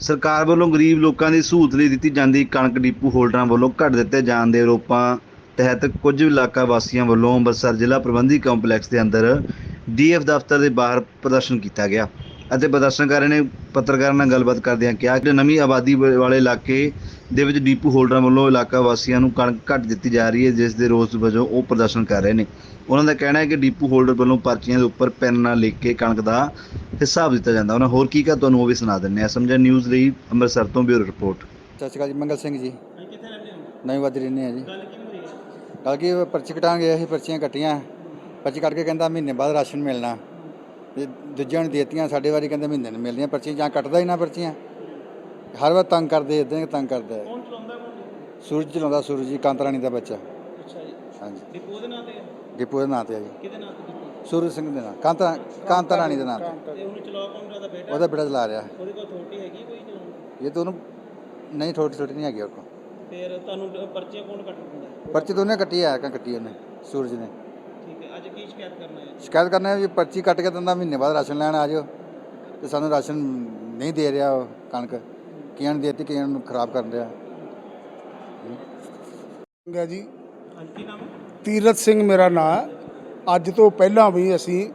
ਸਰਕਾਰ ਵੱਲੋਂ ਗਰੀਬ ਲੋਕਾਂ ਦੀ ਸਹੂਲਤ ਲਈ ਦਿੱਤੀ ਜਾਂਦੀ ਕਣਕ ਡਿਪੂ ਹੋਲਡਰਾਂ ਵੱਲੋਂ ਘੱਟ ਦਿੱਤੇ ਜਾਣ ਦੇ ਆਰੋਪਾਂ ਤਹਿਤ ਕੁਝ ਇਲਾਕਾ ਵਾਸੀਆਂ ਵੱਲੋਂ ਅੰਮ੍ਰਿਤਸਰ ਜ਼ਿਲ੍ਹਾ ਪ੍ਰਬੰਧੀ ਕੰਪਲੈਕਸ ਦੇ ਅੰਦਰ ਡੀਐਫ ਦਫ਼ਤਰ ਦੇ ਬਾਹਰ ਪ੍ਰਦਰਸ਼ਨ ਕੀਤਾ ਗਿਆ। ਅਤੇ ਪ੍ਰਦਰਸ਼ਨਕਾਰੀਆਂ ਨੇ ਪੱਤਰਕਾਰਾਂ ਨਾਲ ਗੱਲਬਾਤ ਕਰਦਿਆਂ ਕਿਹਾ ਕਿ ਨਵੀਂ ਆਬਾਦੀ ਵ- ਵਾਲੇ ਇਲਾਕੇ ਦੇ ਵਿੱਚ ਡਿਪੂ ਹੋਲਡਰਾਂ ਵੱਲੋਂ ਇਲਾਕਾ ਵਾਸੀਆਂ ਨੂੰ ਕਣਕ ਘੱਟ ਦਿੱਤੀ ਜਾ ਰਹੀ ਹੈ ਜਿਸ ਦੇ ਰੋਸ ਵਜੋਂ ਉਹ ਪ੍ਰਦਰਸ਼ਨ ਕਰ ਰਹੇ ਨੇ। ਉਹਨਾਂ ਦਾ ਕਹਿਣਾ ਹੈ ਕਿ ਡਿਪੂ ਹੋਲਡਰ ਵੱਲੋਂ ਪਰਚੀਆਂ ਦੇ ਉੱਪਰ ਪੈਨ ਨਾਲ ਲਿਖ ਕੇ ਕਣਕ ਦਾ ਹਿਸਾਬ ਦਿੱਤਾ ਜਾਂਦਾ। ਉਹਨਾਂ ਹੋਰ ਕੀ ਕਾ ਤੁਹਾਨੂੰ ਉਹ ਵੀ ਸੁਣਾ ਦਿੰਦੇ ਆ ਸਮਝਿਆ ਨਿਊਜ਼ ਲਈ ਅੰਮ੍ਰਿਤਸਰ ਤੋਂ ਬਿਊਰੋ ਰਿਪੋਰਟ। ਸਤਿ ਸ਼੍ਰੀ ਅਕਾਲ ਜੀ ਮੰਗਲ ਸਿੰਘ ਜੀ। ਕਿੱਥੇ ਰਹਿੰਦੇ ਹੋ? ਨਵੀਂ ਵਾਦੀ ਰਹਿੰਦੇ ਆ ਜੀ। ਕੱਲ ਕੀ ਪਰਚੀ ਕਟਾਉਣ ਗਏ ਅਸੀਂ ਪਰਚੀਆਂ ਕੱਟੀਆਂ। ਪਰਚੀ ਕੱਟ ਕੇ ਕਹਿੰਦਾ ਮਹੀਨੇ ਬਾਅਦ ਰਾਸ਼ਨ ਮਿਲਣਾ। ਤੇ ਦੂਜਿਆਂ ਨੂੰ ਦੇਤੀਆਂ ਸਾਡੇ ਵਾਰੀ ਕਹਿੰਦੇ ਮਹੀਨੇ ਨੂੰ ਮਿਲਦੀਆਂ ਪਰਚੀਆਂ ਜਾਂ ਕੱਟਦਾ ਹੀ ਨਾ ਪਰਚੀਆਂ। ਹਰ ਵਾਰ ਤੰਗ ਕਰਦੇ ਇਦਾਂ ਹੀ ਤੰਗ ਕਰਦਾ ਹੈ। ਕੌਣ ਚਲਾਉਂਦਾ ਕੌਣ ਸੂਰਜ ਚਲਾਉਂਦਾ ਸੂਰਜ ਜੀ ਕਾਂਤਰਾਣੀ ਦਾ ਬੱਚਾ। ਅੱਛਾ ਜੀ। ਹਾਂਜੀ। ਡਿਪੋ ਦੇ ਨਾਂ ਤੇ ਹੈ? ਡਿਪੂ ਦੇ ਨਾਂ ਤੇ ਆ ਜੀ। ਕਿਹਦੇ ਨਾਂ ਤੇ ਡਿਪੋ? ਸੂਰਜ ਸਿੰਘ ਦੇ ਨਾਂ। ਕਾਂਤਰਾ ਕਾਂਤਰਾਣੀ ਦੇ ਨਾਂ ਤੇ। ਤੇ ਉਹਨੂੰ ਚਲਾਓ ਕੌਣ ਰਿਹਾ ਦਾ ਬੇਟਾ? ਉਹਦਾ ਬੇਟਾ ਚਲਾ ਰਿਹਾ। ਉਹਦੇ ਕੋਲ ਅਥਾਰਟੀ ਹੈਗੀ ਕੋਈ ਚਲਾਉਣ ਇਹ ਤਾਂ ਉਹਨੂੰ ਨਹੀਂ ਥੋੜੀ ਥੋੜੀ ਨਹੀਂ ਹੈਗੀ ਉਹ ਕੋਲ। ਫਿਰ ਤੁਹਾਨੂੰ ਪਰਚੀਆਂ ਕੌਣ ਕੱਟ ਦਿੰਦਾ? ਪਰਚੀ ਤਾਂ ਉਹਨੇ ਕੱਟੀ ਹੈ ਕਾਂ ਕੱਟੀ ਉਹਨੇ ਸੂਰਜ ਨੇ। ਹੈ ਸ਼ਿਕਾਇਤ ਕਰਨਾ ਹੈ? ਸ਼ਿਕਾਇਤ ਕਰਨਾ ਵੀ ਪਰਚੀ ਕੱਟ ਕੇ ਦਿੰਦਾ ਮਹੀਨੇ ਬਾਅਦ ਰਾਸ਼ਨ ਲੈਣ ਆ ਜਾਓ ਤੇ ਸਾਨੂੰ ਰਾਸ਼ਨ ਨਹੀਂ ਦੇ ਰਿਹਾ ਉਹ ਕਣਕ। ਕਈਆਂ ਨੂੰ ਦੇਤੀ ਕਈਆਂ ਨੂੰ ਖਰਾਬ ਕਰਨ ਰਿਹਾ। ਸਿੰਘ ਹੈ ਜੀ। ਨਾਮ ਤੀਰਤ ਸਿੰਘ ਮੇਰਾ ਨਾਮ ਅੱਜ ਤੋਂ ਪਹਿਲਾਂ ਵੀ ਅਸੀਂ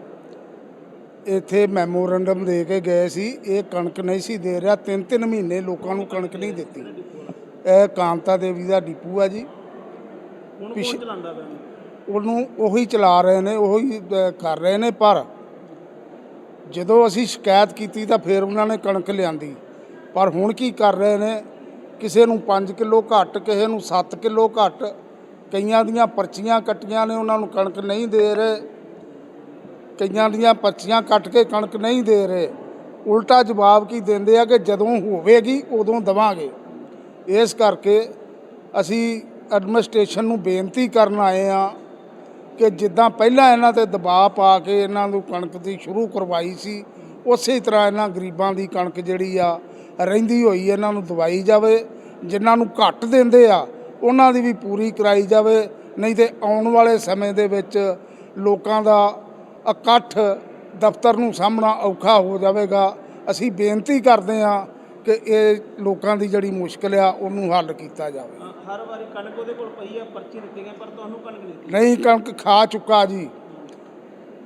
ਇੱਥੇ ਮੈਮੋਰੰਡਮ ਦੇ ਕੇ ਗਏ ਸੀ। ਇਹ ਕਣਕ ਨਹੀਂ ਸੀ ਦੇ ਰਿਹਾ। ਤਿੰਨ ਤਿੰਨ ਮਹੀਨੇ ਲੋਕਾਂ ਨੂੰ ਕਣਕ ਨਹੀਂ ਦਿੱਤੀ। ਇਹ ਕਾਮਤਾ ਦੇਵੀ ਦਾ ਡਿਪੂ ਹੈ ਜੀ। ਹੁਣ ਪਿੱਛੇ- ਕੌਣ ਚਲਾਉਂਦਾ ਪਿਆ? ਉਹਨੂੰ ਉਹੀ ਚਲਾ ਰਹੇ ਨੇ, ਉਹੀ ਕਰ ਰਹੇ ਨੇ, ਪਰ ਜਦੋਂ ਅਸੀਂ ਸ਼ਿਕਾਇਤ ਕੀਤੀ ਤਾਂ ਫਿਰ ਉਹਨਾਂ ਨੇ ਕਣਕ ਲਿਆਂਦੀ। ਪਰ ਹੁਣ ਕੀ ਕਰ ਰਹੇ ਨੇ, ਕਿਸੇ ਨੂੰ 5 ਕਿਲੋ ਘੱਟ, ਕਿਸੇ ਨੂੰ 7 ਕਿਲੋ ਘੱਟ, ਕਈਆਂ ਦੀਆਂ ਪਰਚੀਆਂ ਕੱਟੀਆਂ ਨੇ, ਉਹਨਾਂ ਨੂੰ ਕਣਕ ਨਹੀਂ ਦੇ ਰਹੇ। ਕਈਆਂ ਦੀਆਂ ਪਰਚੀਆਂ ਕੱਟ ਕੇ ਕਣਕ ਨਹੀਂ ਦੇ ਰਹੇ। ਉਲਟਾ ਜਵਾਬ ਕੀ ਦਿੰਦੇ ਆ ਕਿ ਜਦੋਂ ਹੋਵੇਗੀ, ਉਦੋਂ ਦਵਾਂਗੇ। ਇਸ ਕਰਕੇ ਅਸੀਂ ਐਡਮਿਨਿਸਟ੍ਰੇਸ਼ਨ ਨੂੰ ਬੇਨਤੀ ਕਰਨ ਆਏ ਆ ਕਿ ਜਿੱਦਾਂ ਪਹਿਲਾਂ ਇਹਨਾਂ ਤੇ ਦਬਾਅ ਪਾ ਕੇ ਇਹਨਾਂ ਨੂੰ ਕਣਕ ਦੀ ਸ਼ੁਰੂ ਕਰਵਾਈ ਸੀ, ਉਸੇ ਤਰ੍ਹਾਂ ਇਹਨਾਂ ਗਰੀਬਾਂ ਦੀ ਕਣਕ ਜਿਹੜੀ ਆ, ਰਹਿੰਦੀ ਹੋਈ ਇਹਨਾਂ ਨੂੰ ਦਵਾਈ ਜਾਵੇ, ਜਿਨ੍ਹਾਂ ਨੂੰ ਘੱਟ ਦਿੰਦੇ ਆ, ਉਹਨਾਂ ਦੀ ਵੀ ਪੂਰੀ ਕਰਾਈ ਜਾਵੇ, ਨਹੀਂ ਤੇ ਆਉਣ ਵਾਲੇ ਸਮੇਂ ਦੇ ਵਿੱਚ ਲੋਕਾਂ ਦਾ ਇਕੱਠ ਦਫ਼ਤਰ ਨੂੰ ਸਾਹਮਣਾ ਔਖਾ ਹੋ ਜਾਵੇਗਾ। ਅਸੀਂ ਬੇਨਤੀ ਕਰਦੇ ਹਾਂ ਕਿ ਇਹ ਲੋਕਾਂ ਦੀ ਜਿਹੜੀ ਮੁਸ਼ਕਲ ਆ ਉਹਨੂੰ ਹੱਲ ਕੀਤਾ ਜਾਵੇ। ਹਰ ਵਾਰੀ ਕਣਕ ਉਹਦੇ ਕੋਲ ਪਈ ਹੈ ਪਰਚੀ ਦਿੱਤੀ ਗਈ ਪਰ ਤੁਹਾਨੂੰ ਕਣਕ ਨਹੀਂ ਦਿੱਤੀ। ਨਹੀਂ ਕਣਕ ਖਾ ਚੁੱਕਾ ਜੀ।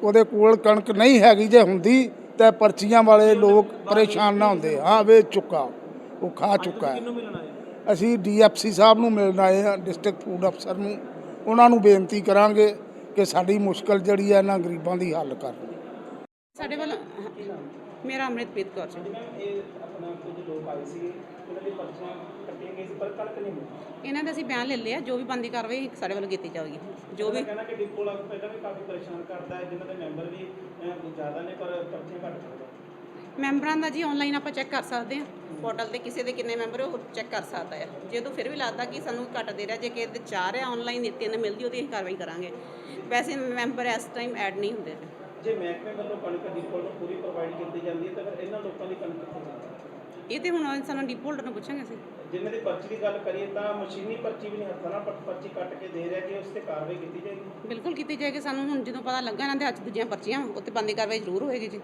ਉਹਦੇ ਕੋਲ ਕਣਕ ਨਹੀਂ ਹੈਗੀ ਜੇ ਹੁੰਦੀ ਤਾਂ ਪਰਚੀਆਂ ਵਾਲੇ ਲੋਕ ਪਰੇਸ਼ਾਨ ਨਾ ਹੁੰਦੇ। ਹਾਂ ਵੇਚ ਚੁੱਕਾ। ਉਹ ਖਾ ਚੁੱਕਾ ਹੈ। ਕਿਹਨੂੰ ਮਿਲਣਾ ਹੈ? ਅਸੀਂ ਡੀਐਫਸੀ ਸਾਹਿਬ ਨੂੰ ਮਿਲਣ ਆਏ ਹਾਂ ਡਿਸਟ੍ਰਿਕਟ ਫੂਡ ਅਫਸਰ ਨੂੰ। ਉਹਨਾਂ ਨੂੰ ਬੇਨਤੀ ਕਰਾਂਗੇ ਕਿ ਸਾਡੀ ਮੁਸ਼ਕਲ ਜਿਹੜੀ ਹੈ ਇਹਨਾਂ ਗਰੀਬਾਂ ਦੀ ਹੱਲ ਕਰਨ। ਸਾਡੇ ਵੱਲ ਮੇਰਾ ਅੰਮ੍ਰਿਤਪ੍ਰੀਤ ਕੌਰ ਜੀ। ਇਹਨਾਂ ਦਾ ਅਸੀਂ ਬਿਆਨ ਲੈ ਲਿਆ ਜੋ ਵੀ ਬੰਦੀ ਕਾਰਵਾਈ ਸਾਡੇ ਵੱਲੋਂ ਕੀਤੀ ਜਾਊਗੀ। ਜੋ ਵੀ ਕਹਿੰਦਾ ਕਿ ਡਿਪੋ ਵਾਲਾ ਪਹਿਲਾਂ ਵੀ ਕਾਫੀ ਪਰੇਸ਼ਾਨ ਕਰਦਾ ਹੈ ਜਿਨ੍ਹਾਂ ਦੇ ਮੈਂਬਰ ਵੀ ਜ਼ਿਆਦਾ ਨੇ ਪਰ ਪਰਚੀਆਂ ਘੱਟ ਚੁੱਕਦਾ ਮੈਂਬਰਾਂ ਦਾ ਜੀ ਆਨਲਾਈਨ ਆਪਾਂ ਚੈੱਕ ਕਰ ਸਕਦੇ ਹਾਂ। ਪੋਰਟਲ ਤੇ ਕਿਸੇ ਦੇ ਕਿੰਨੇ ਮੈਂਬਰ ਉਹ ਚੈੱਕ ਕਰ ਸਕਦਾ ਹੈ। ਜੇ ਤੋਂ ਫਿਰ ਵੀ ਲੱਗਦਾ ਕਿ ਸਾਨੂੰ ਘੱਟ ਦੇ ਰਿਹਾ ਜੇ ਕਿਸੇ ਦੇ ਚਾਰ ਹੈ ਆਨਲਾਈਨ ਤਿੰਨ ਮਿਲਦੀ ਉਹਦੀ ਅਸੀਂ ਕਾਰਵਾਈ ਕਰਾਂਗੇ। ਵੈਸੇ ਮੈਂਬਰ ਇਸ ਟਾਈਮ ਐਡ ਨਹੀਂ ਹੁੰਦੇ। ਜੇ ਮਹਿਕਮੇ ਵੱਲੋਂ ਕਣਕ ਡਿਪੋ ਨੂੰ ਪੂਰੀ ਪ੍ਰੋਵਾਈਡ ਕੀਤੀ ਜਾਂਦੀ ਹੈ ਤਾਂ ਫਿਰ ਇਹਨਾਂ ਲੋਕਾਂ ਦੀ ਕਣਕ ਕਿੱਥੇ ਜਾਂਦੀ ਇਹ ਤੇ ਹੁਣ ਸਾਨੂੰ ਡੀਪ ਹੋਲਡਰ ਨੂੰ ਪੁੱਛਾਂਗੇ ਅਸੀਂ। ਜਿਨ੍ਹਾਂ ਦੀ ਪਰਚੀ ਦੀ ਗੱਲ ਕਰੀਏ ਤਾਂ ਮਸ਼ੀਨੀ ਪਰਚੀ ਵੀ ਨਹੀਂ ਹੱਥਾਂ ਨਾਲ ਪ- ਪਰਚੀ ਕੱਟ ਕੇ ਦੇ ਰਿਹਾ ਕਿ ਉਸ ਤੇ ਕਾਰਵਾਈ ਕੀਤੀ ਜਾਏਗੀ। ਬਿਲਕੁਲ ਕੀਤੀ ਜਾਏਗੀ ਸਾਨੂੰ ਹੁਣ ਜਦੋਂ ਪਤਾ ਲੱਗਾ ਇਹਨਾਂ ਦੇ ਹੱਥ ਦੂਜੀਆਂ ਪਰਚੀਆਂ ਉੱਤੇ ਬੰਦੀ ਕਾਰਵਾਈ ਜ਼ਰੂਰ ਹੋਏਗੀ ਜੀ।